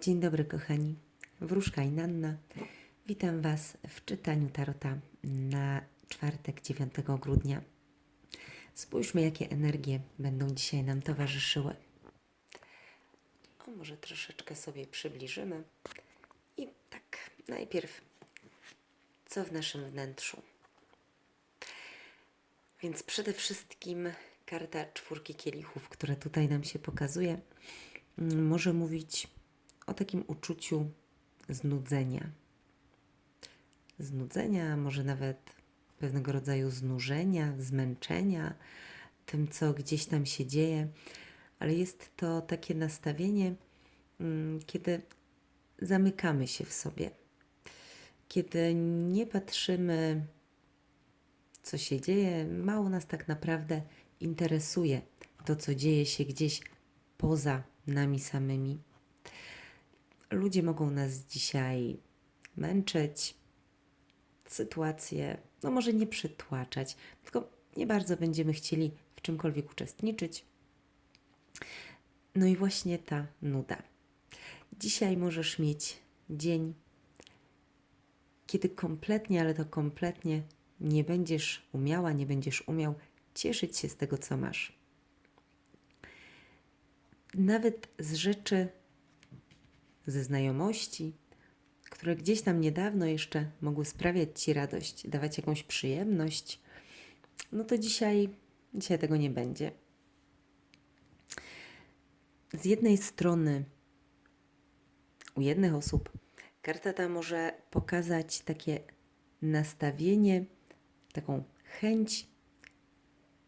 Dzień dobry, kochani. Wróżka i Nanna. Witam Was w czytaniu Tarota na czwartek 9 grudnia. Spójrzmy, jakie energie będą dzisiaj nam towarzyszyły. O, może troszeczkę sobie przybliżymy. I tak, najpierw, co w naszym wnętrzu? Więc przede wszystkim karta czwórki kielichów, która tutaj nam się pokazuje, może mówić o takim uczuciu znudzenia. Znudzenia, może nawet pewnego rodzaju znużenia, zmęczenia tym, co gdzieś tam się dzieje, ale jest to takie nastawienie, mm, kiedy zamykamy się w sobie, kiedy nie patrzymy, co się dzieje, mało nas tak naprawdę interesuje to, co dzieje się gdzieś poza nami samymi. Ludzie mogą nas dzisiaj męczyć, sytuacje, no może nie przytłaczać, tylko nie bardzo będziemy chcieli w czymkolwiek uczestniczyć. No i właśnie ta nuda. Dzisiaj możesz mieć dzień, kiedy kompletnie, ale to kompletnie nie będziesz umiała, nie będziesz umiał cieszyć się z tego, co masz. Nawet z rzeczy, ze znajomości, które gdzieś tam niedawno jeszcze mogły sprawiać Ci radość, dawać jakąś przyjemność, no to dzisiaj, dzisiaj tego nie będzie. Z jednej strony, u jednych osób, karta ta może pokazać takie nastawienie, taką chęć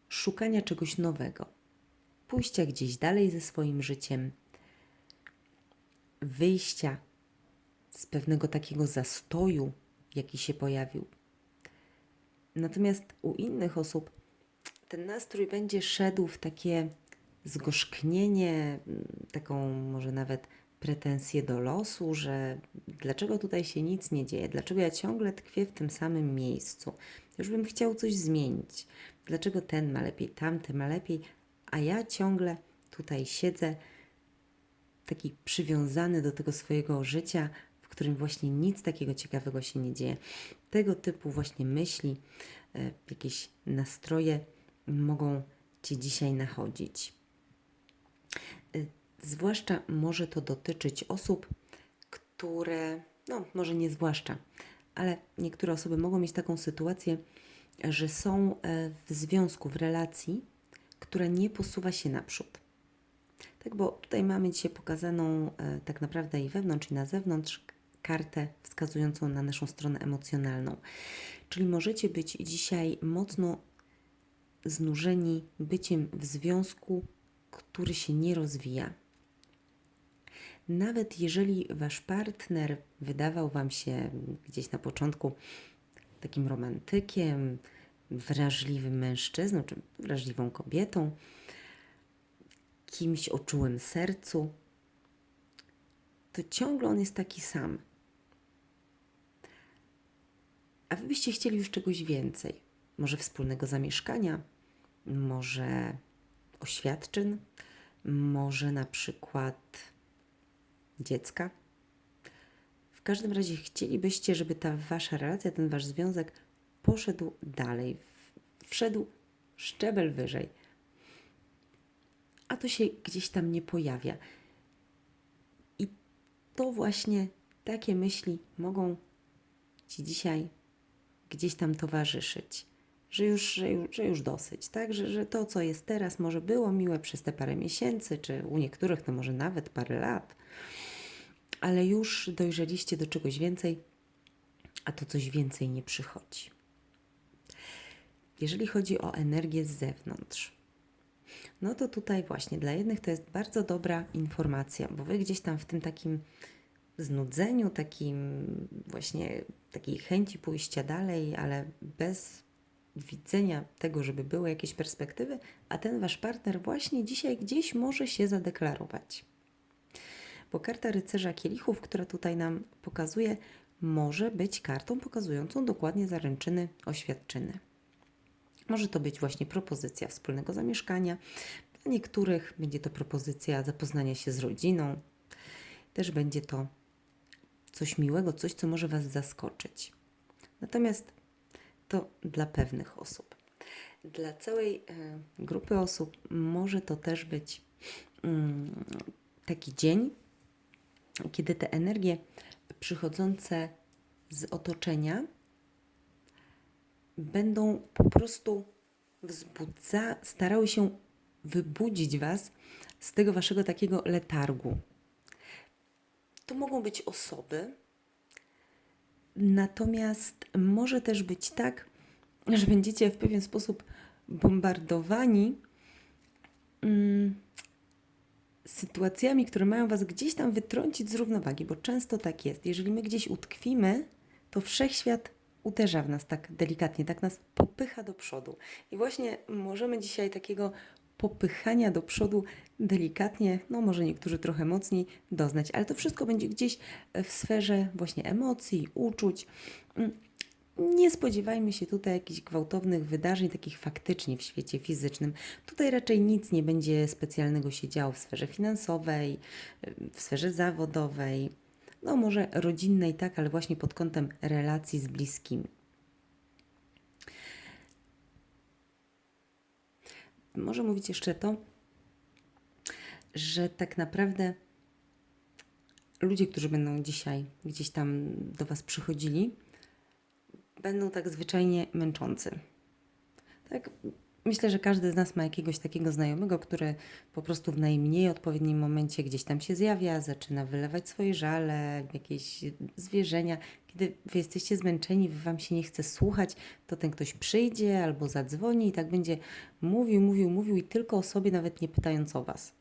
szukania czegoś nowego, pójścia gdzieś dalej ze swoim życiem, wyjścia z pewnego takiego zastoju, jaki się pojawił. Natomiast u innych osób ten nastrój będzie szedł w takie zgorzknienie, taką może nawet pretensję do losu, że dlaczego tutaj się nic nie dzieje, dlaczego ja ciągle tkwię w tym samym miejscu. Już bym chciał coś zmienić. Dlaczego ten ma lepiej, tamty ma lepiej, a ja ciągle tutaj siedzę, taki przywiązany do tego swojego życia, w którym właśnie nic takiego ciekawego się nie dzieje. Tego typu właśnie myśli, e, jakieś nastroje mogą Cię dzisiaj nachodzić. E, zwłaszcza może to dotyczyć osób, które, no może nie zwłaszcza, ale niektóre osoby mogą mieć taką sytuację, że są e, w związku, w relacji, która nie posuwa się naprzód. Tak, bo tutaj mamy dzisiaj pokazaną e, tak naprawdę i wewnątrz, i na zewnątrz kartę wskazującą na naszą stronę emocjonalną. Czyli możecie być dzisiaj mocno znużeni byciem w związku, który się nie rozwija. Nawet jeżeli wasz partner wydawał wam się gdzieś na początku takim romantykiem, wrażliwym mężczyzną, czy wrażliwą kobietą, kimś o czułym sercu, to ciągle on jest taki sam. A wy byście chcieli już czegoś więcej. Może wspólnego zamieszkania, może oświadczyn, może na przykład dziecka. W każdym razie chcielibyście, żeby ta wasza relacja, ten wasz związek poszedł dalej, wszedł szczebel wyżej. To się gdzieś tam nie pojawia. I to właśnie takie myśli mogą Ci dzisiaj gdzieś tam towarzyszyć. Że już, że już, że już dosyć, tak? Że, że to, co jest teraz, może było miłe przez te parę miesięcy, czy u niektórych to może nawet parę lat, ale już dojrzeliście do czegoś więcej, a to coś więcej nie przychodzi. Jeżeli chodzi o energię z zewnątrz, no to tutaj właśnie dla jednych to jest bardzo dobra informacja, bo wy gdzieś tam w tym takim znudzeniu, takim właśnie takiej chęci pójścia dalej, ale bez widzenia tego, żeby były jakieś perspektywy, a ten wasz partner właśnie dzisiaj gdzieś może się zadeklarować. Bo karta rycerza kielichów, która tutaj nam pokazuje, może być kartą pokazującą dokładnie zaręczyny, oświadczyny. Może to być właśnie propozycja wspólnego zamieszkania. Dla niektórych będzie to propozycja zapoznania się z rodziną. też będzie to coś miłego, coś, co może Was zaskoczyć. Natomiast to dla pewnych osób. Dla całej e, grupy osób może to też być mm, taki dzień, kiedy te energie przychodzące z otoczenia będą po prostu wzbudza, starały się wybudzić Was z tego Waszego takiego letargu. To mogą być osoby, natomiast może też być tak, że będziecie w pewien sposób bombardowani mm, sytuacjami, które mają Was gdzieś tam wytrącić z równowagi, bo często tak jest. Jeżeli my gdzieś utkwimy, to wszechświat uderza w nas tak delikatnie, tak nas popycha do przodu. I właśnie możemy dzisiaj takiego popychania do przodu delikatnie, no może niektórzy trochę mocniej doznać, ale to wszystko będzie gdzieś w sferze właśnie emocji, uczuć. Mm, Nie spodziewajmy się tutaj jakichś gwałtownych wydarzeń, takich faktycznie w świecie fizycznym. Tutaj raczej nic nie będzie specjalnego się działo w sferze finansowej, w sferze zawodowej, no może rodzinnej, tak, ale właśnie pod kątem relacji z bliskimi. Może mówić jeszcze to, że tak naprawdę ludzie, którzy będą dzisiaj gdzieś tam do Was przychodzili, będą tak zwyczajnie męczący. Tak, myślę, że każdy z nas ma jakiegoś takiego znajomego, który po prostu w najmniej odpowiednim momencie gdzieś tam się zjawia, zaczyna wylewać swoje żale, jakieś zwierzenia. Kiedy wy jesteście zmęczeni, wam się nie chce słuchać, to ten ktoś przyjdzie albo zadzwoni i tak będzie mówił, mówił, mówił i tylko o sobie, nawet nie pytając o was.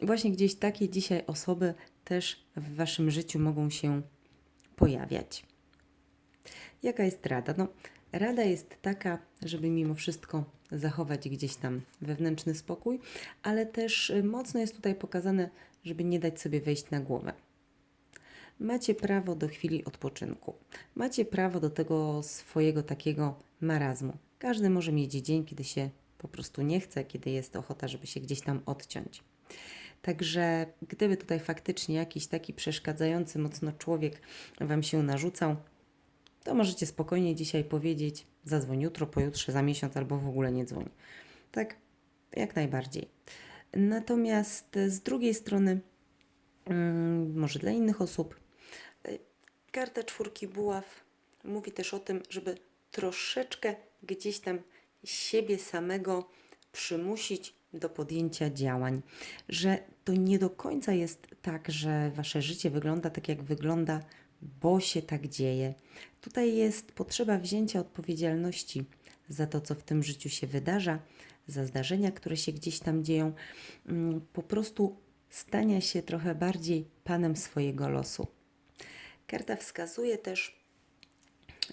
Właśnie gdzieś takie dzisiaj osoby też w waszym życiu mogą się pojawiać. Jaka jest rada? No, rada jest taka, żeby mimo wszystko zachować gdzieś tam wewnętrzny spokój, ale też y, mocno jest tutaj pokazane, żeby nie dać sobie wejść na głowę. Macie prawo do chwili odpoczynku. Macie prawo do tego swojego takiego marazmu. Każdy może mieć dzień, kiedy się po prostu nie chce, kiedy jest ochota, żeby się gdzieś tam odciąć. Także gdyby tutaj faktycznie jakiś taki przeszkadzający mocno człowiek Wam się narzucał, to możecie spokojnie dzisiaj powiedzieć, zadzwoń jutro, pojutrze, za miesiąc albo w ogóle nie dzwoń. Tak, jak najbardziej. Natomiast z drugiej strony, mm, może dla innych osób, karta czwórki buław mówi też o tym, żeby troszeczkę gdzieś tam siebie samego przymusić do podjęcia działań, że to nie do końca jest tak, że wasze życie wygląda tak, jak wygląda, bo się tak dzieje. Tutaj jest potrzeba wzięcia odpowiedzialności za to, co w tym życiu się wydarza, za zdarzenia, które się gdzieś tam dzieją, mm, po prostu stania się trochę bardziej panem swojego losu. Karta wskazuje też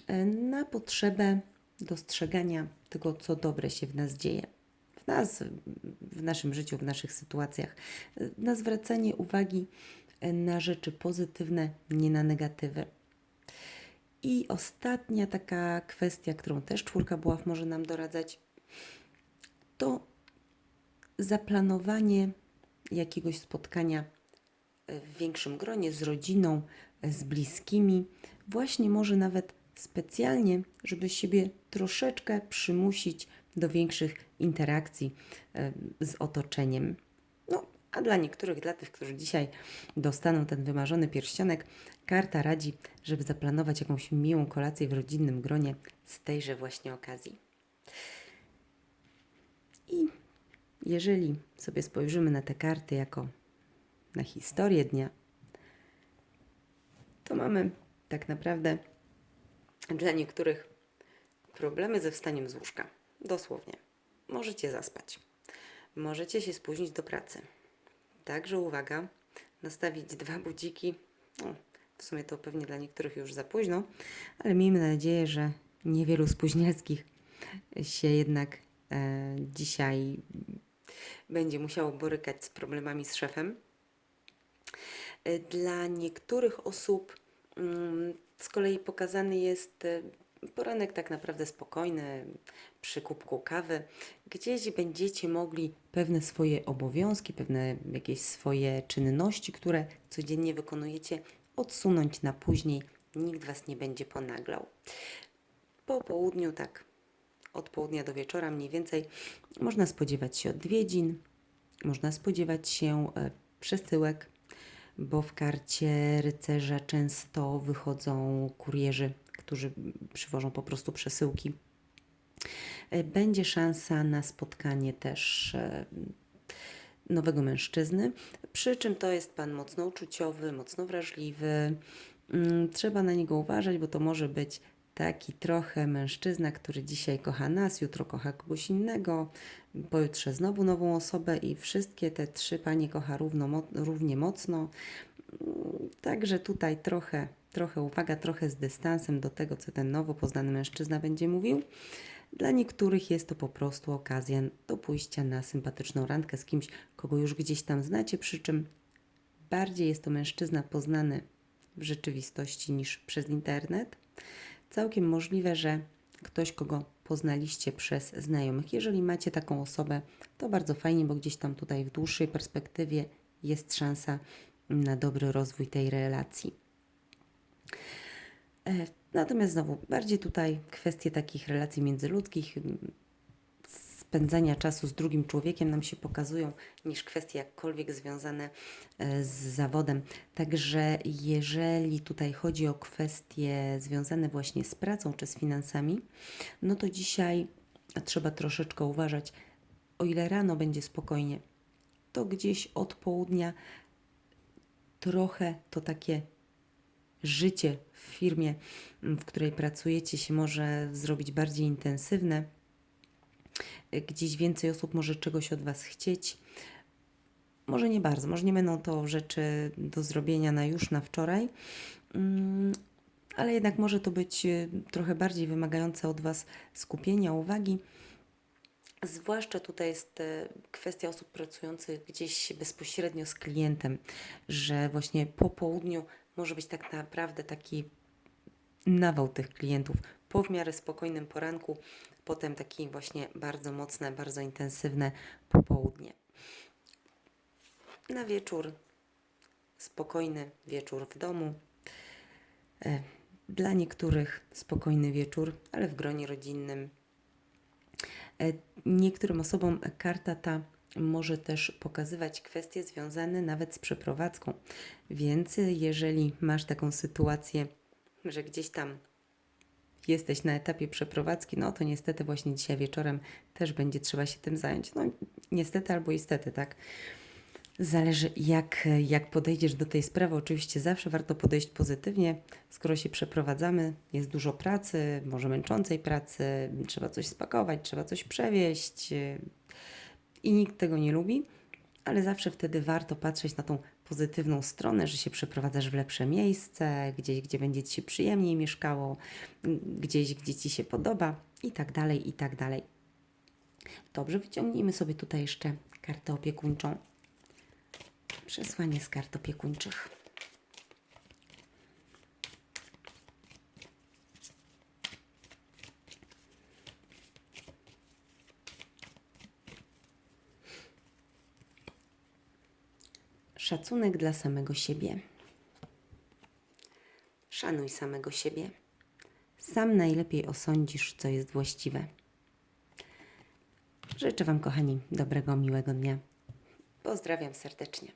e, na potrzebę dostrzegania tego, co dobre się w nas dzieje. W nas, w naszym życiu, w naszych sytuacjach, e, na zwracanie uwagi na rzeczy pozytywne, nie na negatywy. I ostatnia taka kwestia, którą też czwórka buław może nam doradzać, to zaplanowanie jakiegoś spotkania w większym gronie z rodziną, z bliskimi, właśnie może nawet specjalnie, żeby siebie troszeczkę przymusić do większych interakcji z otoczeniem. A dla niektórych, dla tych, którzy dzisiaj dostaną ten wymarzony pierścionek, karta radzi, żeby zaplanować jakąś miłą kolację w rodzinnym gronie z tejże właśnie okazji. I jeżeli sobie spojrzymy na te karty jako na historię dnia, to mamy tak naprawdę dla niektórych problemy ze wstaniem z łóżka. Dosłownie. Możecie zaspać. Możecie się spóźnić do pracy. Także uwaga, nastawić dwa budziki. No, w sumie to pewnie dla niektórych już za późno, ale miejmy nadzieję, że niewielu spóźnialskich się jednak e, dzisiaj będzie musiało borykać z problemami z szefem. E, Dla niektórych osób mm, z kolei pokazany jest e, poranek tak naprawdę spokojny, przy kubku kawy. Gdzieś będziecie mogli pewne swoje obowiązki, pewne jakieś swoje czynności, które codziennie wykonujecie, odsunąć na później. Nikt Was nie będzie ponaglał. Po południu, tak od południa do wieczora mniej więcej, można spodziewać się odwiedzin, można spodziewać się e, przesyłek, bo w karcie rycerza często wychodzą kurierzy, którzy przywożą po prostu przesyłki. E, Będzie szansa na spotkanie też e, nowego mężczyzny, przy czym to jest pan mocno uczuciowy, mocno wrażliwy. Mm, Trzeba na niego uważać, bo to może być taki trochę mężczyzna, który dzisiaj kocha nas, jutro kocha kogoś innego, pojutrze znowu nową osobę i wszystkie te trzy panie kocha równo, równie mocno. Mm, Także tutaj trochę, trochę uwaga, trochę z dystansem do tego, co ten nowo poznany mężczyzna będzie mówił. Dla niektórych jest to po prostu okazja do pójścia na sympatyczną randkę z kimś, kogo już gdzieś tam znacie, przy czym bardziej jest to mężczyzna poznany w rzeczywistości niż przez internet. Całkiem możliwe, że ktoś, kogo poznaliście przez znajomych. Jeżeli macie taką osobę, to bardzo fajnie, bo gdzieś tam tutaj w dłuższej perspektywie jest szansa na dobry rozwój tej relacji. E, Natomiast znowu, bardziej tutaj kwestie takich relacji międzyludzkich, spędzania czasu z drugim człowiekiem nam się pokazują, niż kwestie jakkolwiek związane e, z zawodem. Także jeżeli tutaj chodzi o kwestie związane właśnie z pracą czy z finansami, no to dzisiaj trzeba troszeczkę uważać. O ile rano będzie spokojnie, to gdzieś od południa trochę to takie życie w firmie, m, w której pracujecie, się może zrobić bardziej intensywne. Y, Gdzieś więcej osób może czegoś od Was chcieć. Może nie bardzo, może nie będą to rzeczy do zrobienia na już, na wczoraj, mm, ale jednak może to być y, trochę bardziej wymagające od Was skupienia, uwagi. Zwłaszcza tutaj jest e, kwestia osób pracujących gdzieś bezpośrednio z klientem, że właśnie po południu może być tak naprawdę taki nawał tych klientów po w miarę spokojnym poranku, potem taki właśnie bardzo mocne, bardzo intensywne popołudnie. Na wieczór spokojny wieczór w domu. E, Dla niektórych spokojny wieczór, ale w gronie rodzinnym. E, Niektórym osobom karta ta może też pokazywać kwestie związane nawet z przeprowadzką. Więc jeżeli masz taką sytuację, że gdzieś tam jesteś na etapie przeprowadzki, no to niestety właśnie dzisiaj wieczorem też będzie trzeba się tym zająć. No niestety albo istety, tak? Zależy jak, jak podejdziesz do tej sprawy. Oczywiście zawsze warto podejść pozytywnie. Skoro się przeprowadzamy, jest dużo pracy, może męczącej pracy, trzeba coś spakować, trzeba coś przewieźć i nikt tego nie lubi, ale zawsze wtedy warto patrzeć na tą pozytywną stronę, że się przeprowadzasz w lepsze miejsce, gdzieś, gdzie będzie Ci się przyjemniej mieszkało, gdzieś, gdzie Ci się podoba i tak dalej, i tak dalej. Dobrze, wyciągnijmy sobie tutaj jeszcze kartę opiekuńczą. Przesłanie z kart opiekuńczych. Szacunek dla samego siebie. Szanuj samego siebie. Sam najlepiej osądzisz, co jest właściwe. Życzę Wam, kochani, dobrego, miłego dnia. Pozdrawiam serdecznie.